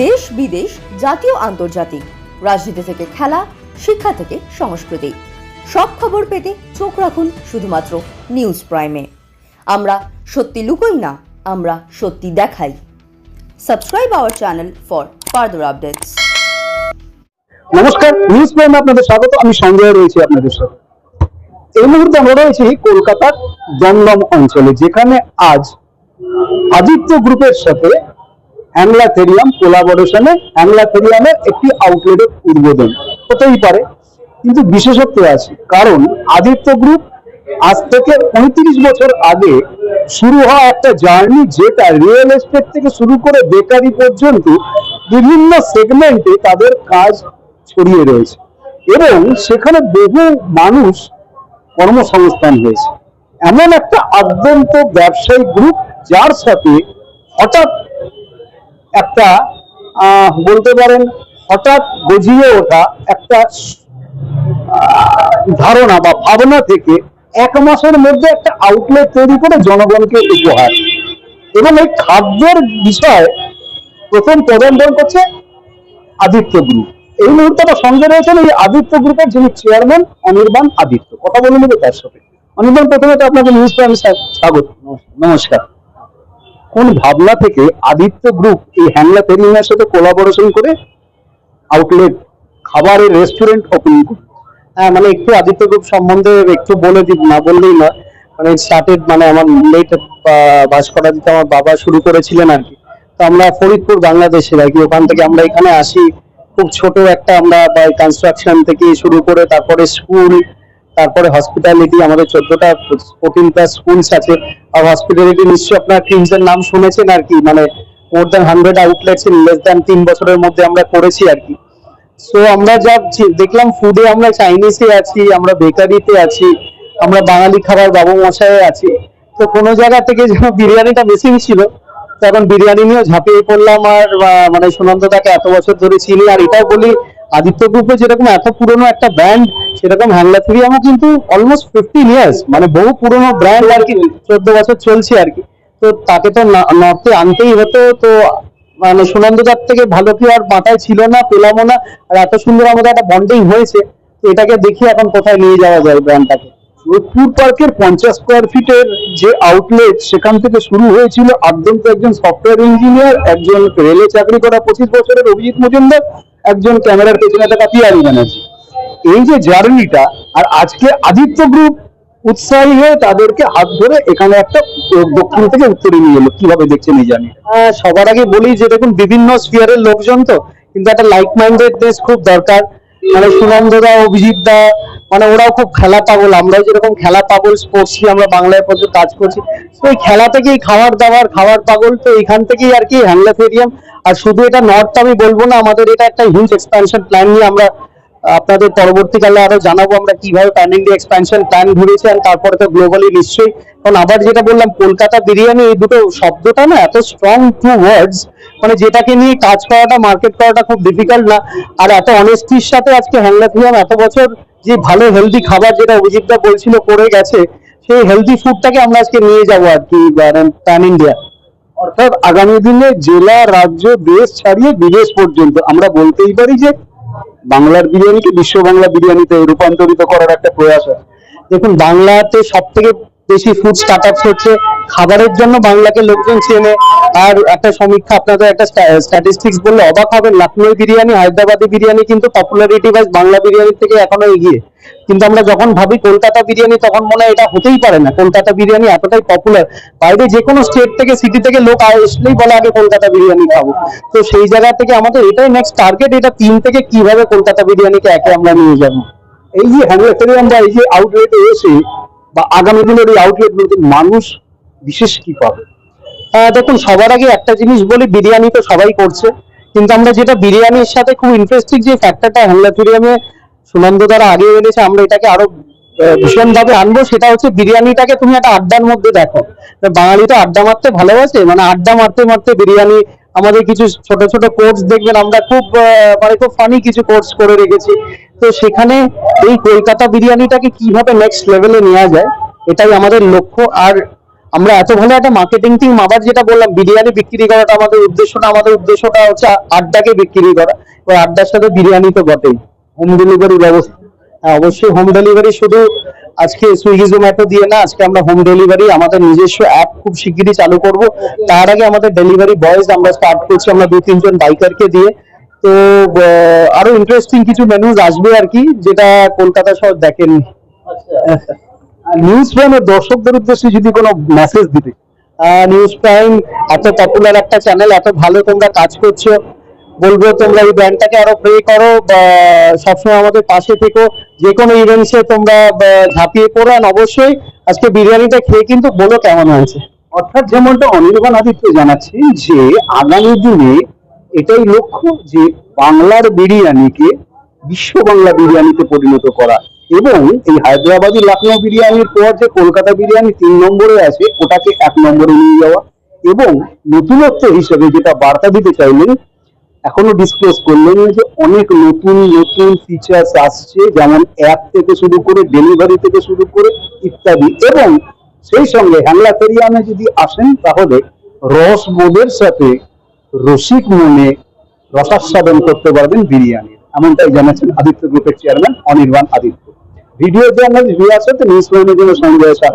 দেশ বিদেশ, জাতীয়, আন্তর্জাতিক। রাজনীতি থেকে খেলা, শিক্ষা থেকে সংস্কৃতি। সব খবর পেতে চোখ রাখুন শুধুমাত্র নিউজ প্রাইমে। আমরা সত্যি লুকোই না, আমরা সত্যি দেখাই। Subscribe our channel for further updates. নমস্কার, নিউজ প্রাইমে আপনাদের স্বাগত, আমি সঞ্জয় রয়েছি আপনাদের সাথে। এই মুহূর্তে আমরা রয়েছি কলকাতার দমদম অঞ্চলে, যেখানে আজ আদিত্য গ্রুপের সাথে অ্যাংলাথেরিয়াম কোলাবোরেশনে অ্যাংলাথেরিয়ামের একটি আউটলেটের উদ্বোধন হতেই পারে। কিন্তু বিশেষত্ব আছে, কারণ আদিত্য গ্রুপ আজ থেকে পঁয়ত্রিশ বছর আগে শুরু হওয়া একটা জার্নি যেটা রিয়েল এস্টেট থেকে শুরু করে বেকারি পর্যন্ত বিভিন্ন সেগমেন্টে তাদের কাজ ছড়িয়ে রয়েছে এবং সেখানে বহু মানুষ কর্মসংস্থান হয়েছে। এমন একটা আদ্যন্ত ব্যবসায়িক গ্রুপ যার সাথে হঠাৎ একটা বলতে পারেন হঠাৎ গজিয়ে ওঠা একটা ধারণা বা ভাবনা থেকে এক মাসের মধ্যে একটা আউটলেট তৈরি করে জনগণকে উপহার। এবং এই খাদ্যের বিষয়ে প্রথম তদন্ত করছে আদিত্য গ্রুপ এই মুহূর্তে আমার সঙ্গে রয়েছেন এই আদিত্য গ্রুপের যিনি চেয়ারম্যান অনির্বাণ আদিত্য। কথা বলে নেবে তার সাথে। অনির্বাণ, প্রথমে তো আপনাকে নিউজ প্রাইমে স্বাগত। নমস্কার। কোন ভাবনা থেকে আদিত্য গ্রুপ এই হ্যাংলা তেরিংয়ের সাথে কোলাবোরেশন করে আউটলেট খাবারের রেস্টুরেন্ট ওপেন করে হ্যাঁ মানে একটু আদিত্য গ্রুপ সম্বন্ধে একটু বলে দিই না বললেই নয়। মানে স্টার্টেড মানে আমার লেট বাস করা দিতে আমার বাবা শুরু করেছিলেন আর কি। তো আমরা ফরিদপুর, বাংলাদেশের আর কি। ওখান থেকে আমরা এখানে আসি। খুব ছোট একটা আমরা কনস্ট্রাকশন থেকে শুরু করে তারপরে স্কুল তারপরে হসপিটালিটি আমাদের চোদ্দটা ফোরটিন প্লাস স্কুলস আছে। আর হসপিটালিটি নিশ্চয়ই আপনার টিমসের নাম শুনেছেন আর কি মানে more than hundred outlets in less than তিন বছরের মধ্যে আমরা করেছি আর কি। সো আমরা যা দেখলাম ফুডে আমরা চাইনিজে আছি, আমরা বেকারিতে আছি, আমরা বাঙালি খাবার বাবু মশাই আছি। তো কোনো জায়গা থেকে যেন বিরিয়ানিটা বেশি ছিল তখন বিরিয়ানি নিয়েও ঝাঁপিয়ে পড়লাম আর মানে সুনন্দদাকে এত বছর ধরে চিনি, আর এটাও বলি আদিত্য গ্রুপে যেরকম এত পুরনো একটা ব্র্যান্ড সেরকম হ্যাংলা থ্রি আমার কিন্তু অলমোস্ট ফিফটিন ইয়ার্স মানে বহু পুরনো ব্র্যান্ড আর কি, চোদ্দ বছর চলছে আর কি। তো তাকে তো নর্থে আনতেই হতো, তো মানে সুনন্দ সুনন্দদার থেকে ভালো কি আর মাথায় ছিল না, পেলামও না, আর এত সুন্দর আমাদের একটা বন্ডিং হয়েছে, তো এটাকে দেখি এখন কোথায় নিয়ে যাওয়া যায় ব্র্যান্ডটাকে যোধপুর পার্কের পঞ্চাশ স্কোয়ার ফিটের যে আউটলেট সেখান থেকে শুরু হয়েছিল আদ্যন্ত একজন সফটওয়্যার ইঞ্জিনিয়ার একজন রেলে চাকরি করা পঁচিশ বছরের অভিজিৎ মজুমদার একজন ক্যামেরার পেছনে থাকা পিয়ারি ব্যানার্জি। এই যে জার্নিটা, আর আজকে আদিত্য গ্রুপ উৎসাহী হয়ে তাদেরকে হাত ধরে এখানে একটা দক্ষিণ থেকে উত্তরে নিয়ে এলো। কীভাবে দেখছেন এই জানি হ্যাঁ সবার আগে বলি যে দেখুন, বিভিন্ন স্পিয়ারের লোকজন তো, কিন্তু একটা লাইক মাইন্ডেডনেস খুব দরকার। মানে সুনন্দদা অভিজিৎ দা মানে ওরাও খুব খেলা পাগল, আমরাও যেরকম খেলা পাগল স্পোর্টসই আমরা বাংলায় প্রচুর কাজ করছি, তো এই খেলা থেকেই খাবার দাবার খাবার পাগল, তো এখান থেকেই আর কি হ্যাংলাথেরিয়াম আর শুধু এটা নর্থ আমি বলব না, আমাদের এটা একটা হিউজ এক্সপ্যানশন প্ল্যান নিয়ে আমরা আপনাদের পরবর্তীকালে আরও জানাব আমরা কীভাবে প্যান ইন্ডিয়া এক্সপ্যানশন প্ল্যান ঘুরেছি আর তারপরে তো গ্লোবালি নিশ্চয়ই। কারণ আবার যেটা বললাম, কলকাতা বিরিয়ানি এই দুটো শব্দটা না এত স্ট্রং টু ওয়ার্ডস মানে যেটাকে নিয়ে কাজ করাটা মার্কেট করাটা খুব ডিফিকাল্ট না। আর এত অনেস্টির সাথে আজকে হ্যাংলাথিয়াম এত বছর যে ভালো হেলদি খাবার যেটা অভিজিৎটা বলছিল করে গেছে, সেই হেলদি ফুডটাকে আমরা আজকে নিয়ে যাব আর কি প্যান ইন্ডিয়া অর্থাৎ আগামী দিনে জেলা, রাজ্য, দেশ ছাড়িয়ে বিদেশ পর্যন্ত। আমরা বলতেই পারি যে বাংলার বিরিয়ানিকে বিশ্ব বাংলা বিরিয়ানিতে রূপান্তরিত করার একটা প্রয়াস আছে দেখুন, বাংলাতে সব থেকে বেশি ফুড স্টার্ট হচ্ছে। খাবারের জন্য বাংলাকে লোকজন চেনে। আর একটা সমীক্ষা, আপনাদের একটা স্ট্যাটিস্টিক্স বললে অবাক হবেন লখনৌ বিরিয়ানি, হায়দ্রাবাদি বিরিয়ানি কিন্তু পপুলারিটি ওয়াইজ বাংলা বিরিয়ানির থেকে এখনও এগিয়ে। কিন্তু আমরা যখন ভাবি কলকাতা বিরিয়ানি, তখন মনে হয় এটা হতেই পারে না। কলকাতা বিরিয়ানি এতটাই পপুলার বাইরে যে কোনো স্টেট থেকে সিটি থেকে লোক আসলেই বলে, আগে কলকাতা বিরিয়ানি খাব। তো সেই জায়গা থেকে আমাদের এটাই নেক্সট টার্গেট এটা তিন থেকে কীভাবে কলকাতা বিরিয়ানিকে একে আমরা নিয়ে যাব। এই যে হ্যাংলাথেরিয়াম বা এই যে আউটলেটে এসে বা আগামী দিনের এই আউটলেটগুলোতে মানুষ বিশেষ কি পাবে? দেখুন, সবার আগে একটা জিনিস বলি, বিরিয়ানি তো সবাই করছে, কিন্তু আমরা যেটা বিরিয়ানির সাথে খুব ইন্টারেস্টিং যে ফ্যাক্টরটা হ্যাংলাথুরিয়ামে সুনন্দ দ্বারা আগে এনেছে, আমরা এটাকে আরও ভীষণ ভাবে আনব, সেটা হচ্ছে বিরিয়ানিটাকে তুমি একটা আড্ডার মধ্যে দেখো। বাঙালি তো আড্ডা মারতে ভালোবাসে মানে আড্ডা মারতে মারতে বিরিয়ানি, আমাদের কিছু ছোট ছোট কোর্স দেখবেন, আমরা খুব মানে খুব ফানি কিছু কোর্স করে রেখেছি। তো সেখানে এই কলকাতা বিরিয়ানিটাকে কীভাবে নেক্সট লেভেলে নেওয়া যায়, এটাই আমাদের লক্ষ্য। আর আমরা এত ভালো একটা মার্কেটিং টিম আবার যেটা বললাম, বিরিয়ানি বিক্রি করাটা আমাদের উদ্দেশ্যটা আমাদের উদ্দেশ্যটা হচ্ছে আড্ডাকে বিক্রি করা। এবার আড্ডার সাথে বিরিয়ানি তো বটেই। হোম ডেলিভারি ব্যবস্থা। হ্যাঁ অবশ্যই হোম ডেলিভারি শুধু আজকে সুইগি জোম্যাটো দিয়ে না, আজকে আমরা হোম ডেলিভারি আমাদের নিজস্ব অ্যাপ খুব শিগগিরই চালু করব। তার আগে আমাদের ডেলিভারি বয়েজ আমরা স্টার্ট করছি, আমরা দু তিনজন বাইকারকে দিয়ে। তো আরও ইন্টারেস্টিং কিছু মেনুজ আসবে আর কি যেটা কলকাতা শহর দেখেন। নিউজ প্রাইমের দর্শকদের উদ্দেশ্যে যদি কোনো মেসেজ দিতে নিউজ প্রাইম এত পপুলার একটা চ্যানেল এত ভালো তোমরা কাজ করছ বলব তোমরা এই ব্র্যান্ডটাকে আরও প্রে করো বা সবসময় আমাদের পাশে থেকো। যে কোনো ইভেন্টসে তোমরা ঝাঁপিয়ে পড়ো আর অবশ্যই আজকে বিরিয়ানিটা খেয়ে কিন্তু বলো কেমন হয়েছে। অর্থাৎ যেমনটা অনির্বাণ আদিত্য জানাচ্ছে যে আগামী দিনে এটাই লক্ষ্য যে বাংলার বিরিয়ানিকে, বিশ্ব বাংলা বিরিয়ানিতে পরিণত করা এবং এই হায়দ্রাবাদি লখনৌ বিরিয়ানির পর যে কলকাতা বিরিয়ানি তিন নম্বরে আছে, ওটাকে এক নম্বরে নিয়ে যাওয়া এবং নতুনত্ব হিসেবে যেটা বার্তা দিতে চাইলেন, এখনও ডিসক্লোজ করলেন যে অনেক নতুন নতুন ফিচার্স আসছে, যেমন অ্যাপ থেকে শুরু করে ডেলিভারি থেকে শুরু করে ইত্যাদি এবং সেই সঙ্গে হ্যাংলা ফেরিয়ামে যদি আসেন, তাহলে রস বোধের সাথে রসিক মনে রসাস্বাদন করতে পারবেন বিরিয়ানি। এমনটাই জানাচ্ছেন আদিত্য গ্রুপের chairman Anirban Aditya. Video journalist তো নিউজ জন্য সঞ্জয় শাহ